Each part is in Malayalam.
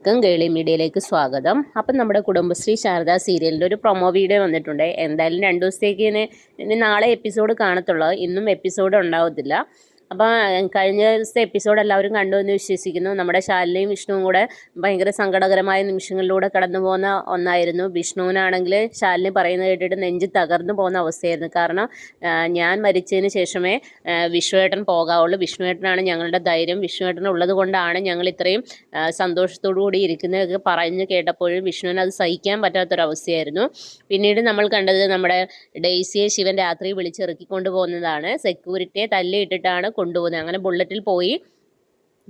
എല്ലാവർക്കും ഗേളി മീഡിയയിലേക്ക് സ്വാഗതം. അപ്പം നമ്മുടെ കുടുംബശ്രീ ശാരദ സീരിയലിന്റെ ഒരു പ്രൊമോ വീഡിയോ വന്നിട്ടുണ്ട്. എന്തായാലും രണ്ട് ദിവസത്തേക്ക് ഇനി നാളെ എപ്പിസോഡ് കാണത്തുള്ളൂ. ഇന്നും എപ്പിസോഡ് ഉണ്ടാവത്തില്ല. അപ്പോൾ കഴിഞ്ഞ ദിവസത്തെ എപ്പിസോഡ് എല്ലാവരും കണ്ടു എന്ന് വിശ്വസിക്കുന്നു. നമ്മുടെ ശാലിനിയും വിഷ്ണുവും കൂടെ ഭയങ്കര സങ്കടകരമായ നിമിഷങ്ങളിലൂടെ കടന്നു പോകുന്ന ഒന്നായിരുന്നു. വിഷ്ണുവിനാണെങ്കിൽ ശാലിനി പറയുന്നത് കേട്ടിട്ട് നെഞ്ച് തകർന്നു പോകുന്ന അവസ്ഥയായിരുന്നു. കാരണം ഞാൻ മരിച്ചതിന് ശേഷമേ വിഷ്ണുവേട്ടൻ പോകാവുള്ളൂ. വിഷ്ണുവേട്ടനാണ് ഞങ്ങളുടെ ധൈര്യം. വിഷ്ണുവേട്ടൻ ഉള്ളത് കൊണ്ടാണ് ഞങ്ങൾ ഇത്രയും സന്തോഷത്തോടു കൂടി ഇരിക്കുന്നതൊക്കെ പറഞ്ഞ് കേട്ടപ്പോഴും വിഷ്ണുവിന് അത് സഹിക്കാൻ പറ്റാത്തൊരവസ്ഥയായിരുന്നു. പിന്നീട് നമ്മൾ കണ്ടത് നമ്മുടെ ഡെയ്സിയെ ശിവൻ രാത്രി വിളിച്ചിറക്കിക്കൊണ്ട് പോകുന്നതാണ്. സെക്യൂരിറ്റിയെ തല്ലിയിട്ടിട്ടാണ് കൊണ്ടുപോകുന്നത്. അങ്ങനെ ബുള്ളറ്റിൽ പോയി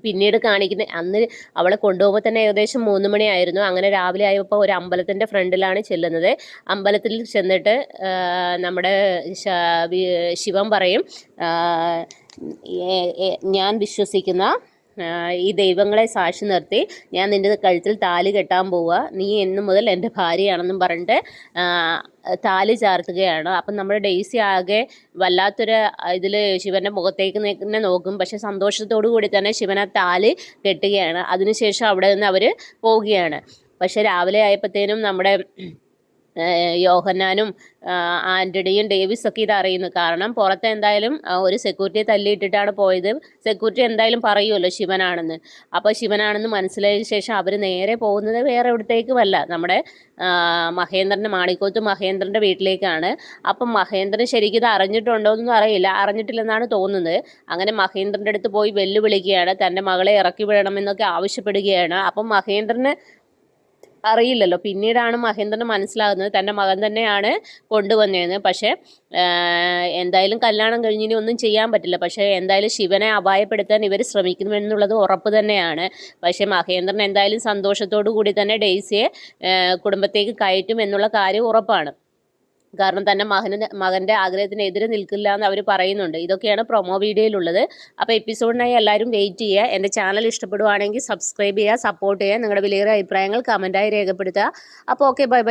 പിന്നീട് കാണിക്കുന്ന അന്ന് അവളെ കൊണ്ടുപോകുമ്പോൾ തന്നെ ഏകദേശം മൂന്ന് മണിയായിരുന്നു. അങ്ങനെ രാവിലെ ആയപ്പോൾ ഒരു അമ്പലത്തിന്റെ ഫ്രണ്ടിലാണ് ചെല്ലുന്നത്. അമ്പലത്തിൽ ചെന്നിട്ട് നമ്മുടെ ശിവം ശിവൻ പറയും ഞാൻ വിശ്വസിക്കുന്ന ഈ ദൈവങ്ങളെ സാക്ഷി നിർത്തി ഞാൻ നിന്റെ കഴുത്തിൽ താലി കെട്ടാൻ പോവുക. നീ എന്നു മുതൽ എന്റെ ഭാര്യയാണെന്നും പറഞ്ഞിട്ട് താലി ചാർത്തുകയാണ്. അപ്പം നമ്മൾ ഡെയ്സി ആകെ വല്ലാത്തൊരു ഇതിൽ ശിവന്റെ മുഖത്തേക്ക് തന്നെ നോക്കും. പക്ഷെ സന്തോഷത്തോടു കൂടി തന്നെ ശിവൻ ആ താലി കെട്ടുകയാണ്. അതിനുശേഷം അവിടെ നിന്ന് അവർ പോവുകയാണ്. പക്ഷെ രാവിലെ ആയപ്പോഴത്തേനും നമ്മുടെ യോഹന്നാനും ആന്റണിയും ഡേവിസ് ഒക്കെ ഇത് അറിയുന്നു. കാരണം പുറത്ത് എന്തായാലും ഒരു സെക്യൂരിറ്റിയെ തല്ലിയിട്ടിട്ടാണ് പോയത്. സെക്യൂരിറ്റി എന്തായാലും പറയുമല്ലോ ശിവനാണെന്ന്. അപ്പോൾ ശിവനാണെന്ന് മനസ്സിലായതിനു ശേഷം അവർ നേരെ പോകുന്നത് വേറെ എവിടത്തേക്കുമല്ല. നമ്മുടെ മഹേന്ദ്രന്റെ മാണിക്കോത്ത് മഹേന്ദ്രന്റെ വീട്ടിലേക്കാണ്. അപ്പം മഹേന്ദ്രൻ ശരിക്കും ഇത് അറിഞ്ഞിട്ടുണ്ടോ എന്നൊന്നും അറിയില്ല. അറിഞ്ഞിട്ടില്ലെന്നാണ് തോന്നുന്നത്. അങ്ങനെ മഹേന്ദ്രന്റെ അടുത്ത് പോയി വെല്ലുവിളിക്കുകയാണ്. തന്റെ മകളെ ഇറക്കി വിടണമെന്നൊക്കെ ആവശ്യപ്പെടുകയാണ്. അപ്പം മഹേന്ദ്രന് അറിയില്ലല്ലോ. പിന്നീടാണ് മഹേന്ദ്രന് മനസ്സിലാകുന്നത് തന്റെ മകൻ തന്നെയാണ് കൊണ്ടുവന്നതെന്ന്. പക്ഷേ എന്തായാലും കല്യാണം കഴിഞ്ഞിനി ഒന്നും ചെയ്യാൻ പറ്റില്ല. പക്ഷേ എന്തായാലും ശിവനെ അപായപ്പെടുത്താൻ ഇവർ ശ്രമിക്കുമെന്നുള്ളത് ഉറപ്പ് തന്നെയാണ്. പക്ഷേ മഹേന്ദ്രൻ എന്തായാലും സന്തോഷത്തോടു കൂടി തന്നെ ഡെയ്സിയെ കുടുംബത്തേക്ക് കയറ്റും എന്നുള്ള കാര്യം ഉറപ്പാണ്. കാരണം തന്നെ മകന് മകന്റെ ആഗ്രഹത്തിന് എതിരെ നിൽക്കില്ല എന്ന് അവർ പറയുന്നുണ്ട്. ഇതൊക്കെയാണ് പ്രൊമോ വീഡിയോയിലുള്ളത് അപ്പോൾ എപ്പിസോഡിനായി എല്ലാവരും വെയിറ്റ് ചെയ്യുക. എന്റെ ചാനൽ ഇഷ്ടപ്പെടുവാണെങ്കിൽ സബ്സ്ക്രൈബ് ചെയ്യുക സപ്പോർട്ട് ചെയ്യുക. നിങ്ങളുടെ വിലയേറിയ അഭിപ്രായങ്ങൾ കമന്റായി രേഖപ്പെടുത്തുക. അപ്പോൾ ഓക്കെ ബൈ ബൈ